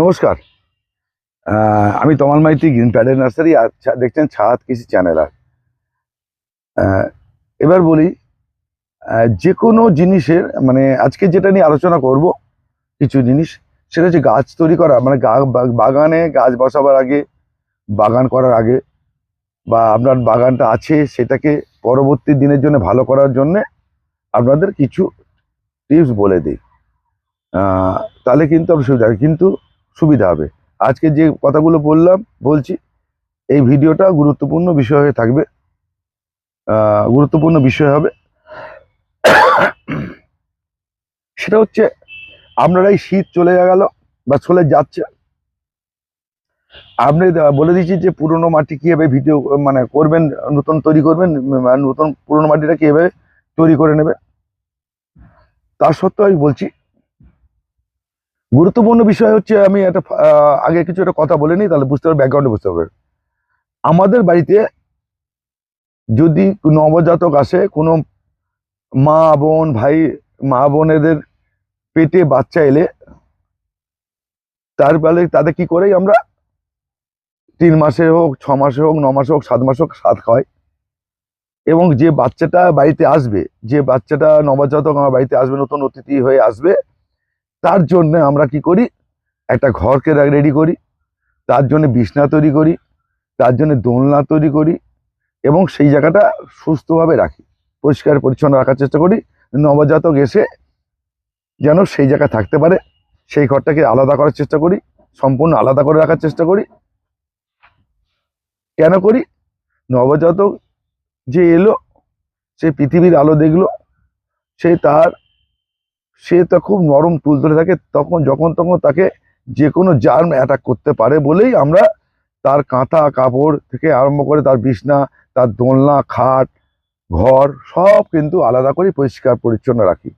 নমস্কার। আমি তমাল মাইতি, গ্রিন প্যাডের নার্সারি, আর দেখছেন ছাদ কৃষি চ্যানেল আর। এবার বলি যে কোনো জিনিসের মানে আজকে যেটা নিয়ে আলোচনা করব, কিছু জিনিস, সেটা হচ্ছে গাছ তৈরি করা মানে বাগানে গাছ বসাবার আগে, বাগান করার আগে, বা আপনার বাগানটা আছে সেটাকে পরবর্তী দিনের জন্য ভালো করার জন্যে আপনাদের কিছু টিপস বলে দিই। তাহলে কিন্তু আপনার সুবিধা কিন্তু সুবিধা হবে। আজকে যে কথাগুলো বললাম, বলছি, এই ভিডিওটা গুরুত্বপূর্ণ বিষয় হয়ে থাকবে। গুরুত্বপূর্ণ বিষয় হবে। সেটা হচ্ছে আপনারা এই শীত চলে গেল বা চলে যাচ্ছে। আপনি বলে দিচ্ছি যে পুরনো মাটি কীভাবে ভিডিও মানে করবেন, নতুন তৈরি করবেন নতুন পুরনো মাটিটা কীভাবে তৈরি করে নেবে। তার সত্ত্বেও আমি বলছি গুরুত্বপূর্ণ বিষয় হচ্ছে আমি একটা আগে কিছু একটা কথা বলে নিই, তাহলে বুঝতে পারবে ব্যাকগ্রাউন্ডে বুঝতে পারবে। আমাদের বাড়িতে যদি নবজাতক আসে, কোনো মা, বোন, ভাই, মা, বোনেদের পেটে বাচ্চা এলে, তার বেলে তাদের কি করে আমরা তিন মাসে হোক, ছ মাসে হোক, ন মাসে হোক, সাত মাসে হোক সাত খাওয়াই। এবং যে বাচ্চাটা বাড়িতে আসবে, যে বাচ্চাটা নবজাতক আমার বাড়িতে আসবে, নতুন অতিথি হয়ে আসবে তার জন্য আমরা কি করি? একটা ঘরকে রেডি করি। তার জন্য বিছনা তৈরি করি। তার জন্য দোলনা তৈরি করি এবং সেই জায়গাটা সুস্থভাবে রাখি। পরিষ্কার, পরিচ্ছন্ন রাখার চেষ্টা করি। নবজাতক এসে যেন সেই জায়গায় থাকতে পারে। সেই ঘরটাকে আলাদা করার চেষ্টা করি। সম্পূর্ণ আলাদা করে রাখার চেষ্টা করি। কেন করি? নবজাতক যে এলো, সে পৃথিবীর আলো দেখল, সে তার সে তো খুব নরম তুলতুলে থাকে, তখন যখন তখন তাকে যে কোনো জার্ম অ্যাটাক করতে পারে বলেই আমরা তার কাঁথা, কাপড় থেকে আরম্ভ করে তার বিছনা, তার দোলনা, খাট, ঘর সব কিন্তু আলাদা করে পরিষ্কার, পরিচ্ছন্ন রাখি।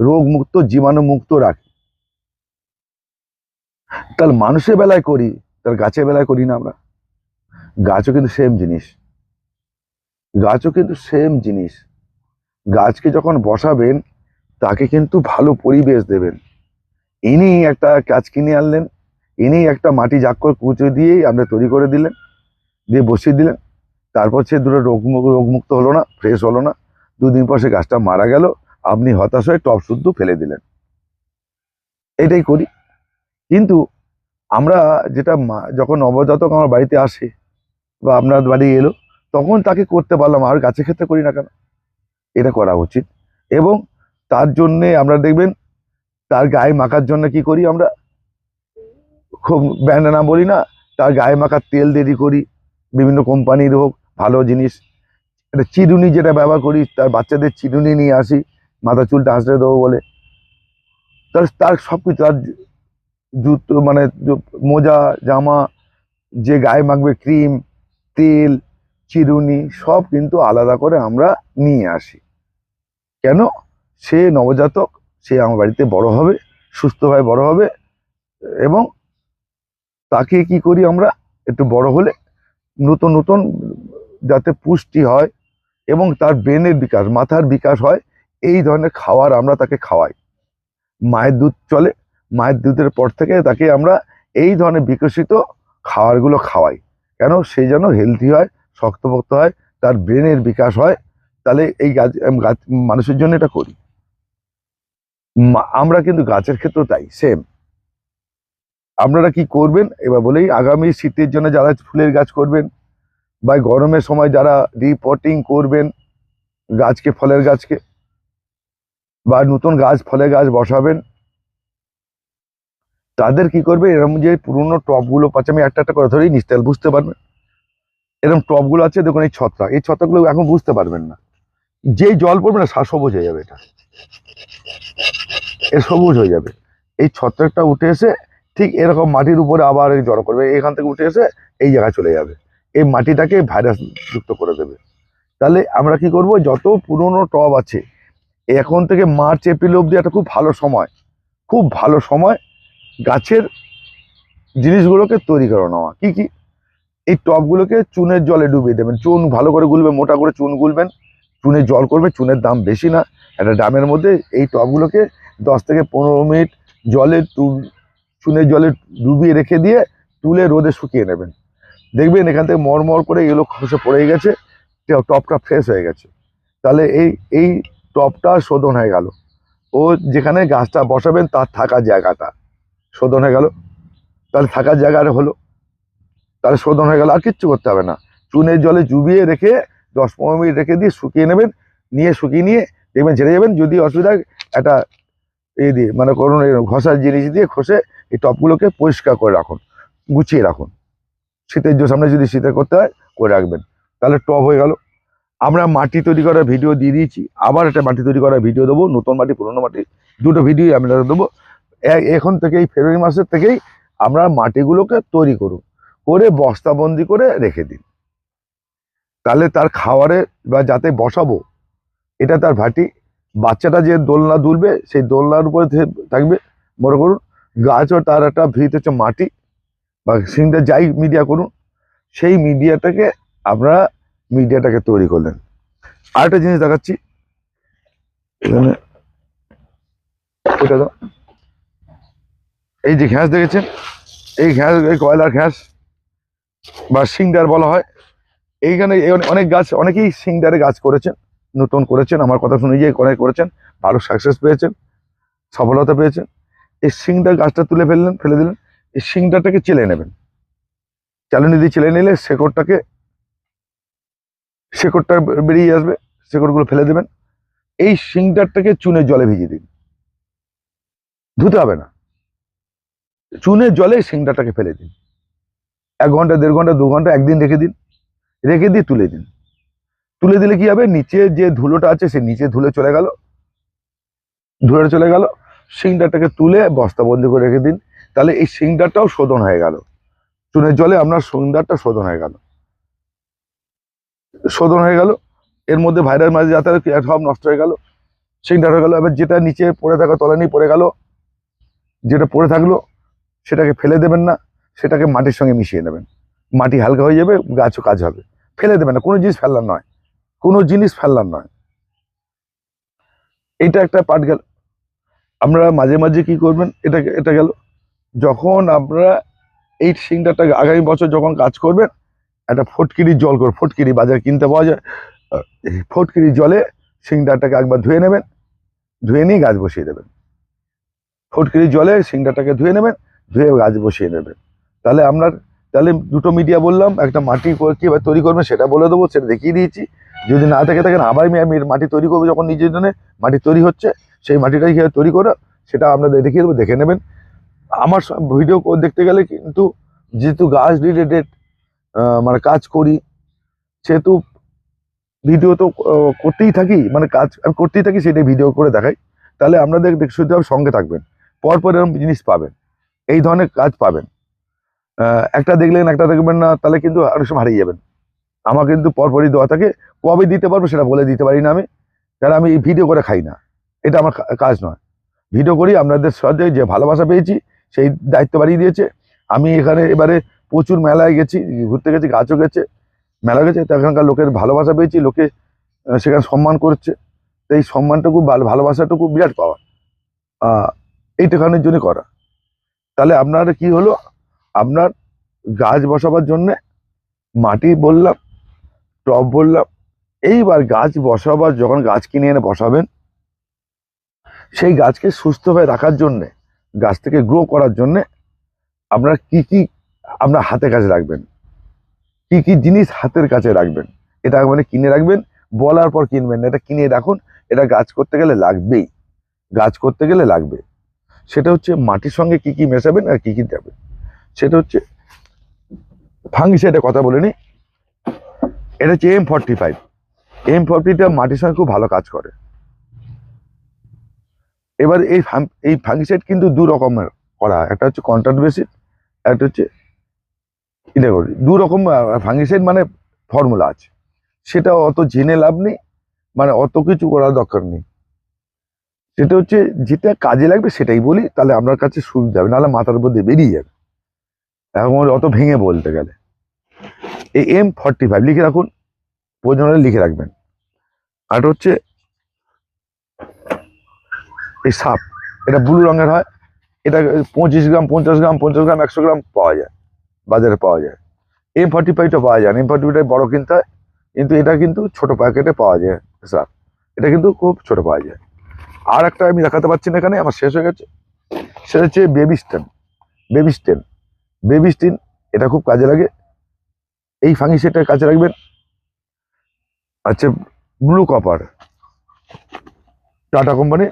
রোগমুক্ত, জীবাণুমুক্ত রাখি। তাহলে মানুষের বেলায় করি তার গাছের বেলায় করি না আমরা? গাছও কিন্তু সেম জিনিস। গাছও কিন্তু সেম জিনিস। গাছকে যখন বসাবেন তাকে কিন্তু ভালো পরিবেশ দেবেন। ইনি একটা গাছ কিনে আনলেন ইনি একটা মাটি জাক করে কুচো দিয়েই আপনি তৈরি করে দিলেন, দিয়ে বসিয়ে দিলেন। তারপর সে দুটো রোগমুক্ত রোগমুক্ত হলো না ফ্রেশ হলো না। দুদিন পর সে গাছটা মারা গেল, আপনি হতাশ হয়ে টপ শুদ্ধ ফেলে দিলেন। এটাই করি। কিন্তু আমরা যেটা যখন নবজাতক আমার বাড়িতে আসে বা আপনার বাড়ি এলো, তখন তাকে করতে পারলাম আর গাছের ক্ষেত্রে করি না কেন? এটা করা উচিত। এবং তার জন্যে আমরা দেখবেন, তার গায়ে মাখার জন্য কি করি আমরা? খুব ব্যান্ডানা বলি না, তার গায়ে মাখার তেল দেরি করি, বিভিন্ন কোম্পানির হোক, ভালো জিনিস। একটা চিরুনি যেটা ব্যবহার করি, তার বাচ্চাদের চিরুনি নিয়ে আসি, মাথা চুলটা হাসড়ে দেবো বলে। তার তার সব কিছু তার জুতো মানে মোজা, জামা, যে গায়ে মাখবে ক্রিম, তেল, চিরুনি, সব কিন্তু আলাদা করে আমরা নিয়ে আসি। কেন? সে নবজাতক, সে আমার বাড়িতে বড় হবে সুস্থভাবে বড় হবে এবং তাকে কি করি আমরা একটু বড় হলে নতুন নতুন যাতে পুষ্টি হয় এবং তার ব্রেনের বিকাশ, মাথার বিকাশ হয়, এই ধরনের খাবার আমরা তাকে খাওয়াই। মায়ের দুধ চলে, মায়ের দুধের পর থেকে তাকে আমরা এই ধরনের বিকশিত খাবারগুলো খাওয়াই। কেন? সে যেন হেলদি হয়, শক্তপোক্ত হয়, তার ব্রেনের বিকাশ হয়, তাহলে এই গাছ গাছ, মানুষের জন্য এটা করি। আমরা কিন্তু গাছের ক্ষেত্রেও তাই সেম আপনারা কি করবেন? এবার বলেই আগামী শীতের জন্য যারা ফুলের গাছ করবেন বা গরমের সময় যারা রিপোর্টিং করবেন গাছকে, ফলের গাছকে বা নতুন গাছ, ফলের গাছ বসাবেন, তাদের কি করবে? এরকম যে পুরনো টবগুলো পাচ্ছে, আমি একটা একটা করে ধরেই নিস তাহলে বুঝতে পারবেন। এরকম টবগুলো আছে, দেখুন এই ছত্রাক, এই ছত্রাকগুলো এখন বুঝতে পারবেন না। যেই জল পড়বে না সবুজ হয়ে যাবে এটা। এ সবুজ হয়ে যাবে। এই ছত্রাকটা উঠে এসে ঠিক এরকম মাটির উপরে আবার জড়ো করবে, এখান থেকে উঠে এসে এই জায়গায় চলে যাবে। এই মাটিটাকে ভাইরাস যুক্ত করে দেবে। তাহলে আমরা কি করব? যত পুরনো টব আছে, এখন থেকে মার্চ, এপ্রিল অবধি একটা খুব ভালো সময়, খুব ভালো সময় গাছের জিনিসগুলোকে তৈরি করে নেওয়া। কী কী? এই টবগুলোকে চুনের জলে ডুবিয়ে দেবেন। চুন ভালো করে গুলবেন, মোটা করে চুন গুলবেন। চুনে জল করবে, চুনের দাম বেশি না। একটা ড্রামের মধ্যে এই টবগুলোকে দশ থেকে পনেরো মিনিট জলে ডুব চুনের জলে ডুবিয়ে রেখে দিয়ে তুলে রোদে শুকিয়ে নেবেন। দেখবেন এখান থেকে মরমর করে এগুলো খসে পড়ে গেছে, ট- টপটা ফ্রেশ হয়ে গেছে। তাহলে এই এই টপটা শোধন হয়ে গেল। ও যেখানে গাছটা বসাবেন তার থাকার জায়গাটা শোধন হয়ে গেল। তাহলে থাকার জায়গাটা হলো। তাহলে শোধন হয়ে গেল, আর কিচ্ছু করতে হবে না। চুনের জলে জুবিয়ে রেখে দশ পনেরো মিনিট রেখে দিয়ে শুকিয়ে নেবেন, নিয়ে শুকিয়ে নিয়ে দেখবেন ছেড়ে যাবেন, যদি অসুবিধা একটা এই দিয়ে মানে কোনো ঘষার জিনিস দিয়ে ঘষে এই টপগুলোকে পরিষ্কার করে রাখুন, গুছিয়ে রাখুন। শীতের জন্য সামনে যদি শীতের করতে হয়, করে রাখবেন। তাহলে টপ হয়ে গেল। আমরা মাটি তৈরি করার ভিডিও দিয়ে দিয়েছি, আবার একটা মাটি তৈরি করার ভিডিও দেবো, নতুন মাটি, পুরনো মাটি, দুটো ভিডিও আমরা দেবো। এখন থেকেই, ফেব্রুয়ারি মাসের থেকেই আমরা মাটিগুলোকে তৈরি করুন, করে বস্তাবন্দি করে রেখে দিন। তাহলে তার খাওয়ারে বা যাতে বসাবো, এটা তার ভাটি। বাচ্চাটা যে দোলনা দুলবে, সেই দোলনার উপরে থাকবে। মনে করুন, গাছও তার একটা ভিত হচ্ছে মাটি বা সিংটা যাই মিডিয়া করুন, সেই মিডিয়াটাকে আপনারা মিডিয়াটাকে তৈরি করলেন। আরেকটা জিনিস দেখাচ্ছি। এখানে এটা এই যে ঘ্যাস দেখেছেন? এই ঘ্যাস, এই কয়লার ঘ্যাস বা সিংডার বলা হয়। এইখানে এই অনেক গাছ, অনেকেই সিংডারে গাছ করেছেন, নতুন করেছেন, আমার কথা শুনে যে অনেক করেছেন, ভালো সাকসেস পেয়েছেন, সফলতা পেয়েছেন। এই সিংডার গাছটা তুলে ফেললেন, ফেলে দিলেন, এই সিংডারটাকে চেলে নেবেন। চালনি দিয়ে চেলে নিলে শেকড়টাকে, শেকড়টা বেরিয়ে আসবে, শেকড়গুলো ফেলে দেবেন। এই সিংডারটাকে চুনের জলে ভিজিয়ে দিন। ধুতে হবে না। চুনের জলে সিংডারটাকে ফেলে দিন। এক ঘণ্টা, দেড় ঘণ্টা, দু ঘণ্টা, একদিন রেখে দিন। রেখে দিয়ে তুলে দিন। তুলে দিলে কি হবে? নিচে যে ধুলোটা আছে, সে নিচে ধুলে চলে গেল। ধুলে চলে গেল। সিংডারটাকে তুলে বস্তাবন্দি করে রেখে দিন। তাহলে এই সিংডারটাও শোধন হয়ে গেল। চুনের জলে আপনার সিংডারটা শোধন হয়ে গেল। শোধন হয়ে গেল। এর মধ্যে ভাইরাস মাঝে যাতায়াত সব নষ্ট হয়ে গেল। সিংডার হয়ে গেল। এবার যেটা নিচে পড়ে থাকা তলানি পড়ে গেল। যেটা পড়ে থাকল, সেটাকে ফেলে দেবেন না। সেটাকে মাটির সঙ্গে মিশিয়ে নেবেন। মাটি হালকা হয়ে যাবে, গাছও কাজ হবে। ফেলে দেবেন না, কোনো জিনিস ফেললার নয়, কোনো জিনিস ফেললার নয়। এটা একটা পার্ট গেল। আমরা মাঝে মাঝে কি করবেন, এটা এটা গেল। যখন আমরা এই সিংটাটা আগামী বছর যখন কাজ করবেন, একটা ফটকিরি জল করে, ফটকিরি বাজার কিনতে পাওয়া যায় ফটকিরি জলে সিংডাটাকে একবার ধুয়ে নেবেন, ধুয়ে নিয়ে গাছ বসিয়ে দেবেন। ফটকিরি জলে সিংডাটাকে ধুয়ে নেবেন, ধুয়ে গাছ বসিয়ে নেবেন। তাহলে আপনার তাহলে দুটো মিডিয়া বললাম, একটা মাটি কীভাবে তৈরি করবে সেটা বলে দেবো, সেটা দেখিয়ে দিয়েছি। যদি না থেকে থাকেন, আবার মাটি তৈরি করব যখন নিজের জন্য মাটি তৈরি হচ্ছে, সেই মাটিটাই কীভাবে তৈরি করে, সেটা আপনাদের দেখিয়ে দেবো, দেখে নেবেন। আমার ভিডিও দেখতে গেলে কিন্তু যেহেতু গাছ রিলেটেড মানে কাজ করি, সেহেতু ভিডিও তো করতেই থাকি মানে কাজ আমি করতেই থাকি, সেটাই ভিডিও করে দেখাই। তাহলে আপনাদের দেখ- শুধু সঙ্গে থাকবেন, পরপর এরকম জিনিস পাবেন, এই ধরনের কাজ পাবেন। একটা দেখলেন, একটা দেখবেন না, তাহলে কিন্তু আরও সব হারিয়ে যাবেন। আমার কিন্তু পরপরই দেওয়া থাকে, কবে দিতে পারব সেটা বলে দিতে পারি না আমি। কারণ আমি ভিডিও করে খাই না। এটা আমার কাজ নয়। ভিডিও করি, আপনাদের সাথে যে ভালোবাসা পেয়েছি, সেই দায়িত্ব বাড়িয়ে দিয়েছে। আমি এখানে এবারে প্রচুর মেলায় গেছি, ঘুরতে গেছি, গাছও গেছে, মেলা গেছে। এখানকার লোকের ভালোবাসা পেয়েছি, লোকে সেখানে সম্মান করছে। তো এই সম্মানটুকু ভালো- ভালোবাসাটুকু বিরাট পাওয়া। এইটাখানের জন্য করা। তাহলে আপনার কি হলো? আপনার গাছ বসাবার জন্য মাটি বললাম, টব বললাম, এইবার গাছ বসাবার যখন গাছ কিনে এনে বসাবেন, সেই গাছকে সুস্থভাবে রাখার জন্যে, গাছ থেকে গ্রো করার জন্যে আপনার কি কি আপনার হাতে কাছে রাখবেন? কি কি জিনিস হাতের কাছে রাখবেন? এটা মানে কিনে রাখবেন, বলার পর কিনবেন না, এটা কিনে রাখুন, এটা গাছ করতে গেলে লাগবেই, গাছ করতে গেলে লাগবে। সেটা হচ্ছে মাটির সঙ্গে কি কি মেশাবেন আর কি কি দেবেন। সেটা হচ্ছে ফাঙ্গিসাইডের কথা বলে নি এটা হচ্ছে এম ফর্টি ফাইভ এম ফর্টিটা মাটির সঙ্গে খুব ভালো কাজ করে। এবার এই এই ফাঙ্গিসাইড কিন্তু দু রকমের করা একটা হচ্ছে কন্ট্রাক্ট বেসিস একটা হচ্ছে এটা করি। দু রকম ফাঙ্গিসাইড মানে ফর্মুলা আছে। সেটা অত জেনে লাভ নেই মানে অত কিছু করার দরকার নেই। সেটা হচ্ছে, যেটা কাজে লাগবে সেটাই বলি, তাহলে আপনার কাছে সুবিধা হবে, নাহলে মাথার উপর দিয়ে বেরিয়ে যাবে। এখন অত ভেঙে বলতে গেলে। এই এম ফর্টি ফাইভ লিখে রাখুন, প্রয়োজন হলে লিখে রাখবেন। আর হচ্ছে, এই সাপ, এটা ব্লু রঙের হয়, এটা পঁচিশ গ্রাম, পঞ্চাশ গ্রাম পঞ্চাশ গ্রাম, একশো গ্রাম পাওয়া যায়, বাজারে পাওয়া যায়। এম ফর্টি ফাইভটা পাওয়া যায় এম ফর্টি ফাইভ বড় কিনতে হয়, কিন্তু এটা কিন্তু ছোট প্যাকেটে পাওয়া যায়, সাপ। এটা কিন্তু খুব ছোট পাওয়া যায়। আর একটা আমি দেখাতে পারছি না এখানে, আমার শেষ হয়ে গেছে, সেটা হচ্ছে Bavistin Bavistin Bavistin এটা খুব কাজে লাগে। এই ফাঙ্গিসাইডটা কাজে রাখবেন। আচ্ছা ব্লু কপার টাটা কোম্পানি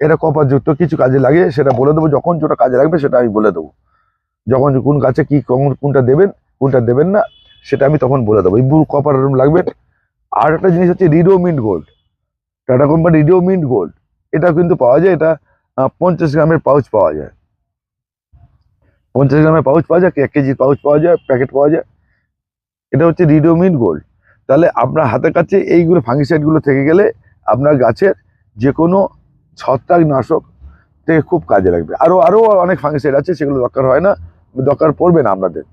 এটা কপার যুক্ত, কিছু কাজে লাগে, সেটা বলে দেবো। যখন যেটা কাজে লাগবে, সেটা আমি বলে দেবো। যখন কোন গাছে কি, কোন- কোনটা দেবেন কোনটা দেবেন না, সেটা আমি তখন বলে দেবো। এই ব্লু কপার লাগবে। আর একটা জিনিস হচ্ছে Ridomil Gold Tata company Ridomil Gold এটা কিন্তু পাওয়া যায়, এটা পঞ্চাশ গ্রামের পাউচ পাওয়া যায়। পঞ্চাশ গ্রামের পাউচ পাওয়া যায়, এক কেজির পাউচ পাওয়া যায়, প্যাকেট পাওয়া যায়। এটা হচ্ছে রিডো মিন্ট গোল্ড তাহলে আপনার হাতের কাছে এইগুলো ফাঙ্গিসাইডগুলো থেকে গেলে আপনার গাছের যে কোনো ছত্রাক নাশক থেকে খুব কাজে লাগবে। আরও আরও অনেক ফাঙ্গিসাইড আছে, সেগুলো দরকার হয় না, দরকার পড়বে না আপনাদের।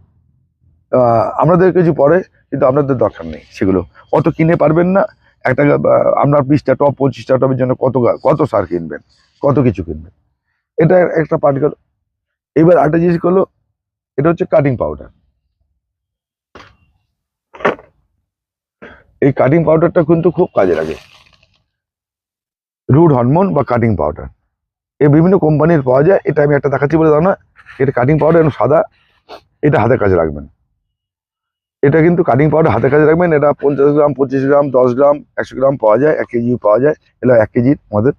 আপনাদের কিছু পড়ে কিন্তু আপনাদের দরকার নেই সেগুলো। অত কিনে পারবেন না, একটা আপনার বিশটা টপ পঁচিশটা টপের জন্য কত কত সার কিনবেন, কত কিছু কিনবেন। এটা একটা পার্ট গেল এবার আরেকটা জিনিস হলো এটা হচ্ছে কাটিং পাউডার এই কাটিং পাউডারটা কিন্তু খুব কাজে লাগে। রুট হরমোন বা কাটিং পাউডার এ বিভিন্ন কোম্পানির পাওয়া যায়, এটা আমি একটা দেখাচ্ছি বলে দাও না এটা কাটিং পাউডার এবং সাদা, এটা হাতের কাজে রাখবেন এটা কিন্তু কাটিং পাউডার হাতে কাজে রাখবেন এটা পঞ্চাশ গ্রাম, পঁচিশ গ্রাম, দশ গ্রাম, একশো গ্রাম পাওয়া যায়, এক কেজি পাওয়া যায়, এটা এক কেজির আমাদের।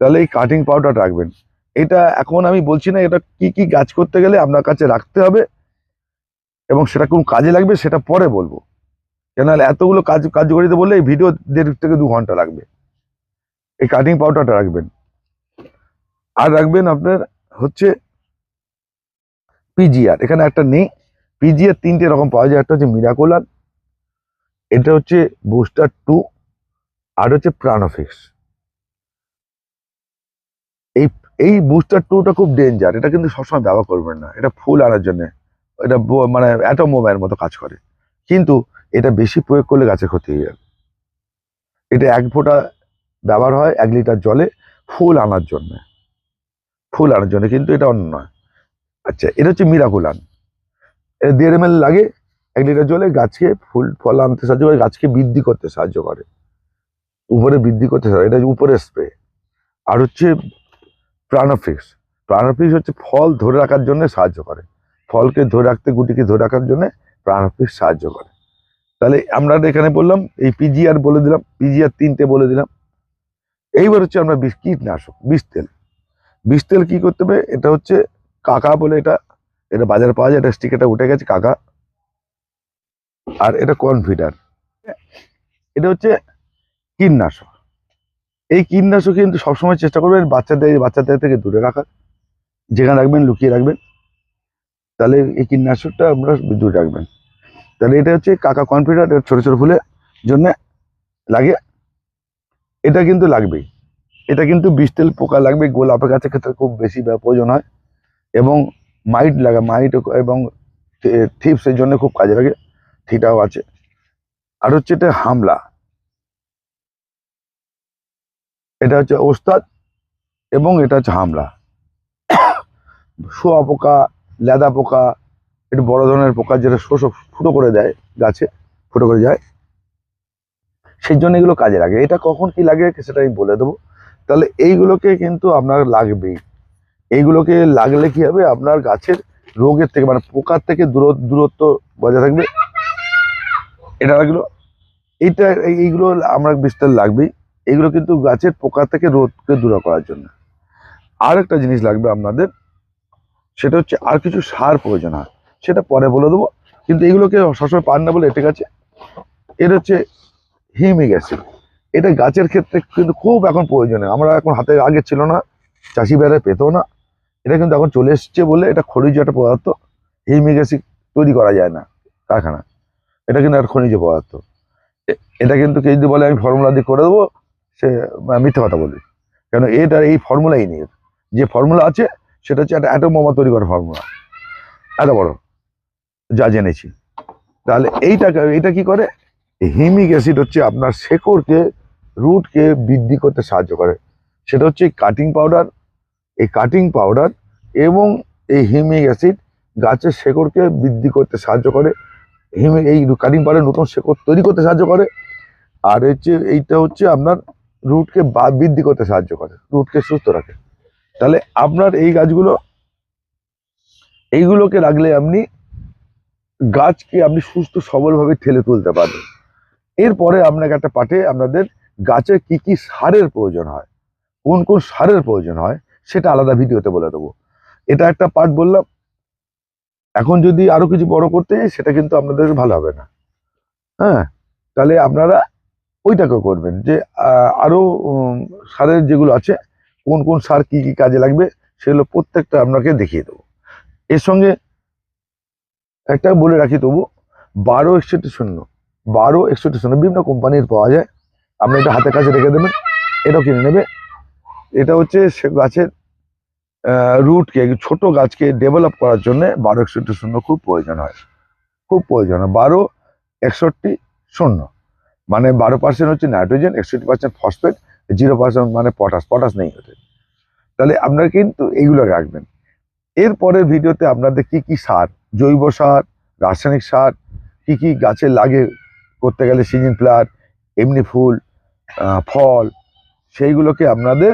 তাহলে এই কাটিং পাউডার রাখবেন। এটা এখন আমি বলছি না, এটা কি কি গাছ করতে গেলে আপনার কাছে রাখতে হবে এবং সেটা কোন কাজে লাগবে সেটা পরে বলব। কেন এতগুলো কাজ, কার্যকরিতা বললে এই ভিডিও দেড় থেকে দু ঘণ্টা লাগবে। এই কাটিং পাউডারটা রাখবেন। আর রাখবেন আপনার হচ্ছে পিজিআর এখানে একটা নেই। পিজিআর তিনটে রকম পাওয়া যায়, একটা হচ্ছে মিরাকোলার এটা হচ্ছে বুস্টার টু আর হচ্ছে প্রাণফিক্স এই বুস্টার টুটা খুব ডেঞ্জার এটা কিন্তু সবসময় ব্যবহার করবেন না। এটা ফুল আনার জন্য। এটা মানে অ্যাটম মোবাইলের মতো কাজ করে। কিন্তু এটা বেশি প্রয়োগ করলে গাছের ক্ষতি হয়ে যাবে। এটা এক ফোঁটা ব্যবহার হয়, এক লিটার জলে ফুল আনার জন্য। ফুল আনার জন্য কিন্তু এটা অন্য নয়। আচ্ছা এটা হচ্ছে মিরাকুলান এটা দেড় এম লাগে এক লিটার জলে গাছকে ফুল, ফল আনতে সাহায্য করে, গাছকে বৃদ্ধি করতে সাহায্য করে। উপরে বৃদ্ধি করতে সাহায্য এটা উপরে স্প্রে আর হচ্ছে প্রাণফিক্স। প্রাণফিক্স হচ্ছে ফল ধরে রাখার জন্য সাহায্য করে। ফলকে ধরে রাখতে, গুটিকে ধরে রাখার জন্য প্রাণফিক্স সাহায্য করে। তাহলে আমরা এখানে বললাম, এই পিজিআর বলে দিলাম পিজিআর তিনটে বলে দিলাম। এইবার হচ্ছে আমরা বিষ, কীটনাশক, বিষ তেল। বিষ তেল কি করতে হবে? এটা হচ্ছে কাকা বলে এটা এটা বাজারে পাওয়া যায়, এটা স্টিকারটা উঠে গেছে কাকা। আর এটা কনফিডার। এটা হচ্ছে কীটনাশক। এই কীটনাশক কিন্তু সবসময় চেষ্টা করবেন বাচ্চাদের বাচ্চাদের থেকে দূরে রাখার। যেখানে রাখবেন, লুকিয়ে রাখবেন। তাহলে এই কীটনাশকটা আমরা দূরে রাখবেন। তাহলে এটা হচ্ছে কাকা এটা ছোটো ছোটো ফুলের জন্য লাগে। এটা কিন্তু লাগবেই। এটা কিন্তু তেল পোকা লাগবে, গোলাপের গাছের ক্ষেত্রে খুব বেশি প্রয়োজন হয়। এবং মাইট লাগা, মাইট এবং থিপসের জন্য খুব কাজে লাগে। থিটাও আছে। আর হচ্ছে এটা হামলা। এটা হচ্ছে ওস্তাদ এবং এটা হচ্ছে হামলা। শোয়া পোকা, লেদা পোকা, একটু বড় ধরনের পোকা যেটা শোষক ফুটো করে দেয় গাছে, ফুটো করে যায়। সেই জন্য এগুলো কাজে লাগে। এটা কখন কি লাগে সেটা আমি বলে দেবো। তাহলে এইগুলোকে কিন্তু আপনার লাগবেই। এইগুলোকে লাগলে কি হবে? আপনার গাছের রোগের থেকে মানে পোকার থেকে দূর, দূরত্ব বজায় থাকবে। এটা লাগল। এইটা এই- এইগুলো আমরা বিস্তার লাগবেই। এগুলো কিন্তু গাছের পোকা থেকে রোদকে দূর করার জন্য। আর একটা জিনিস লাগবে আপনাদের, সেটা হচ্ছে আর কিছু সার প্রয়োজন হয়। সেটা পরে বলে দেবো, কিন্তু এগুলোকে সবসময় পান না বলে ঠিক আছে এর হচ্ছে হিমিক অ্যাসিড। এটা গাছের ক্ষেত্রে কিন্তু খুব এখন প্রয়োজনীয়। আমরা এখন হাতে আগে ছিল না চাষি বেড়ায় পেতো না। এটা কিন্তু এখন চলে এসছে বলে এটা খনিজ একটা পদার্থ। হিমিক অ্যাসিড তৈরি করা যায় না কারখানা এটা কিন্তু একটা খনিজ পদার্থ। এটা কিন্তু কেউ যদি বলে আমি ফর্মুলা দিয়ে করে দেবো সে মিথ্যে কথা বলবে। কেন এটার এই ফর্মুলাই নেই। যে ফর্মুলা আছে, সেটা হচ্ছে একটা অ্যাটম বোমা তৈরি করার ফর্মুলা এত বড় যা জেনেছি। তাহলে এইটা এটা কি করে? হিমিক অ্যাসিড হচ্ছে আপনার শেকড়কে, রুটকে বৃদ্ধি করতে সাহায্য করে। সেটা হচ্ছে কাটিং পাউডার এই কাটিং পাউডার এবং এই হিমিক অ্যাসিড গাছের শেকড়কে বৃদ্ধি করতে সাহায্য করে। হিমি এই কাটিং পাউডার নতুন শেকড় তৈরি করতে সাহায্য করে। আর হচ্ছে, এইটা হচ্ছে আপনার রুটকে বৃদ্ধি করতে সাহায্য করে রুটকে সুস্থ রাখে। তাহলে আপনার এই গাছগুলো, এইগুলোকে রাখলে আপনি গাছকে আপনি সুস্থ সবলভাবে ঠেলে তুলতে পারবেন। এরপরে আপনাকে একটা পাঠে আপনাদের গাছে কি কি সারের প্রয়োজন হয়, কোন কোন সারের প্রয়োজন হয়, সেটা আলাদা ভিডিওতে বলে দেবো। এটা একটা পার্ট বললাম। এখন যদি আরও কিছু বড় করতে যাই সেটা কিন্তু আপনাদের ভালো হবে না। হ্যাঁ তাহলে আপনারা ওইটাকে করবেন যে আহ, আরও সারের যেগুলো আছে কোন কোন সার কি কি কাজে লাগবে সেগুলো প্রত্যেকটা আপনাকে দেখিয়ে দেবো। এর সঙ্গে একটা বলে রাখি তবু বারো একষট্টি শূন্য বারো একষট্টি শূন্য বিভিন্ন কোম্পানির পাওয়া যায়। আপনি এটা হাতের কাছে রেখে দেবেন এটাও কিনে নেবে। এটা হচ্ছে সে গাছের রুটকে ছোট গাছকে ডেভেলপ করার জন্য বারো একষট্টি শূন্য খুব প্রয়োজন হয়। খুব প্রয়োজন হয়। বারো একষট্টি শূন্য। মানে বারো পার্সেন্ট হচ্ছে নাইট্রোজেন একষট্টি পার্সেন্ট ফসফেট জিরো পার্সেন্ট মানে পটাশ পটাশ নেই ওতে তাহলে আপনারা কিন্তু এইগুলো রাখবেন। এরপরের ভিডিওতে আপনাদের কি কি সার, জৈব সার, রাসায়নিক সার, কি কি গাছে লাগে করতে গেলে সিজন ফ্লাওয়ার এমনি ফুল ফল, সেইগুলোকে আপনাদের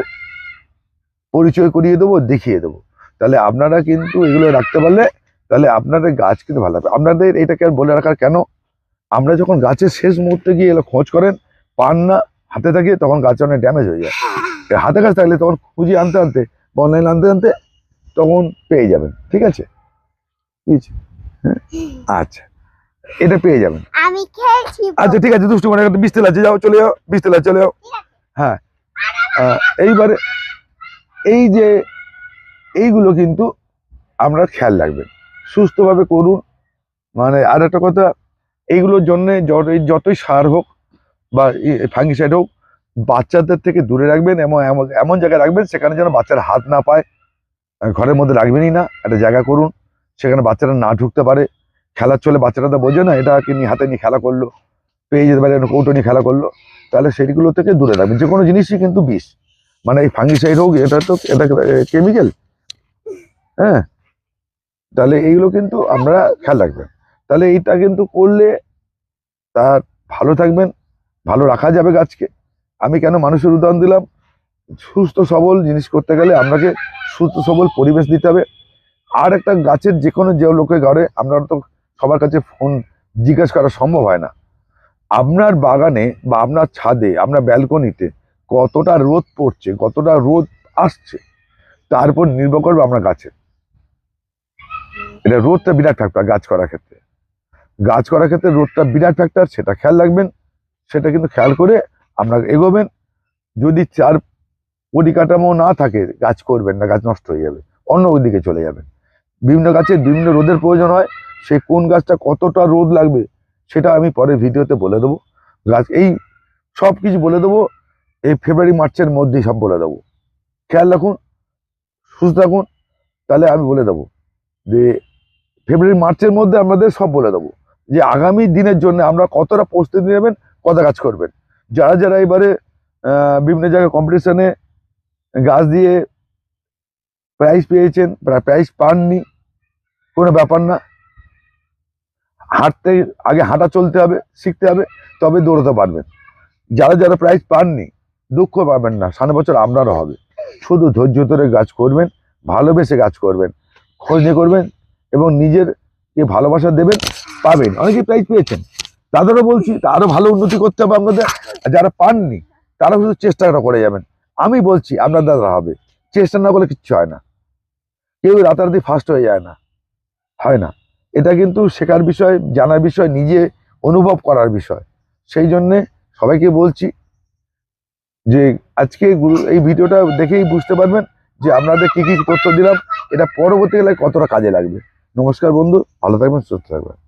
পরিচয় করিয়ে দেবো, দেখিয়ে দেবো। তাহলে আপনারা কিন্তু এগুলো রাখতে পারলে তাহলে আপনাদের গাছ কিন্তু ভালো হবে আপনাদের এটাকে আর বলে রাখার কেন আমরা যখন গাছের শেষ মুহূর্তে গিয়ে এলো খোঁজ করেন পান না হাতে থাকে তখন গাছ অনেক ড্যামেজ হয়ে যায়। হাতে গাছ থাকলে তখন খুঁজে আনতে আনতে অনলাইন আনতে আনতে তখন পেয়ে যাবেন ঠিক আছে? হ্যাঁ? আচ্ছা এটা পেয়ে যাবেন। আমি আচ্ছা ঠিক আছে দুষ্টু মানে বিশ তেল আছে যাও চলে যাও বিশ তেল আছে চলে যাও। হ্যাঁ এইবারে এই যে এইগুলো কিন্তু আমরা খেয়াল রাখবেন। সুস্থভাবে করুন। মানে আর একটা কথা এইগুলোর জন্য যতই সার হোক বা ফাঙ্গিসাইড হোক, বাচ্চাদের থেকে দূরে রাখবেন এমন এমন জায়গায় রাখবেন সেখানে যেন বাচ্চারা হাত না পায়। ঘরের মধ্যে রাখবেনই না, একটা জায়গা করুন, সেখানে বাচ্চারা না ঢুকতে পারে। খেলার চলে বাচ্চারা তো বোঝে না, এটা নিয়ে হাতে নিয়ে খেলা করল, পেয়ে যেতে পারে কৌটো নিয়ে খেলা করল, তাহলে সেইগুলো থেকে দূরে রাখবেন। যে কোনো জিনিসই কিন্তু বিষ। মানে এই ফাঙ্গিসাইড হোক, এটা তো, এটা কেমিক্যাল হ্যাঁ তাহলে এইগুলো কিন্তু আমরা খেয়াল রাখবেন। তাহলে এইটা কিন্তু করলে তার ভালো থাকবেন, ভালো রাখা যাবে গাছকে। আমি কেন মানুষের উদাহরণ দিলাম? সুস্থ সবল জিনিস করতে গেলে আপনাকে সুস্থ সবল পরিবেশ দিতে হবে। আর একটা গাছের যে কোনো যে লোকের ঘরে আপনার তো সবার কাছে ফোন জিজ্ঞাসা করা সম্ভব হয় না। আপনার বাগানে বা আপনার ছাদে, আপনার ব্যালকনিতে কতটা রোদ পড়ছে, কতটা রোদ আসছে তারপর নির্ভর করবে আপনার গাছের। এটা রোদটা বিরাট ফ্যাক্টর গাছ করার ক্ষেত্রে। গাছ করার ক্ষেত্রে রোদটা বিরাট ফ্যাক্টর সেটা খেয়াল রাখবেন। সেটা কিন্তু খেয়াল করে আপনার এগোবেন। যদি চার পরিকাঠামো না থাকে, গাছ করবেন না, গাছ নষ্ট হয়ে যাবে, অন্য দিকে চলে যাবেন। বিভিন্ন গাছের বিভিন্ন রোদের প্রয়োজন হয়, সে কোন গাছটা কতটা রোদ লাগবে, সেটা আমি পরে ভিডিওতে বলে দেবো। গাছ, এই সব কিছু বলে দেবো, এই ফেব্রুয়ারি, মার্চের মধ্যেই সব বলে দেবো। খেয়াল রাখুন, সুস্থ থাকুন, তাহলে আমি বলে দেবো যে, ফেব্রুয়ারি, মার্চের মধ্যে আমাদের সব বলে দেবো। যে আগামী দিনের জন্য আমরা কতটা প্রস্তুতি নেবেন কত কাজ করবেন। যারা যারা এবারে বিভিন্ন জায়গায় কম্পিটিশনে গাছ দিয়ে প্রাইজ পেয়েছেন প্রাইজ পাননি, কোনো ব্যাপার না। হাঁটতে, আগে হাঁটা চলতে হবে, শিখতে হবে, তবে দৌড়াতে পারবেন। যারা যারা প্রাইজ পাননি, দুঃখ পাবেন না সামনে বছর আপনারও হবে। শুধু ধৈর্য ধরে গাছ করবেন, ভালোবেসে গাছ করবেন, খোঁজ নিয়ে করবেন, এবং নিজের ভালোবাসা দেবেন। পাবেন। অনেকেই প্রাইজ পেয়েছেন। তাদেরও বলছি তা আরও ভালো উন্নতি করতে হবে আপনাদের। যারা পাননি, তারা শুধু চেষ্টাটা করে যাবেন। আমি বলছি, আপনার দ্বারা হবে। চেষ্টা না করলে কিচ্ছু হয় না। কেউ রাতারাতি ফার্স্ট হয়ে যায় না। হয় না। এটা কিন্তু শেখার বিষয়, জানার বিষয়, নিজে অনুভব করার বিষয়। সেই জন্যে সবাইকে বলছি যে, আজকে গুরু- এই ভিডিওটা দেখেই বুঝতে পারবেন যে আপনাদের কী কী তথ্য দিলাম। এটা পরবর্তীকালে কতটা কাজে লাগবে। নমস্কার বন্ধু, ভালো থাকবেন, সুস্থ থাকবেন।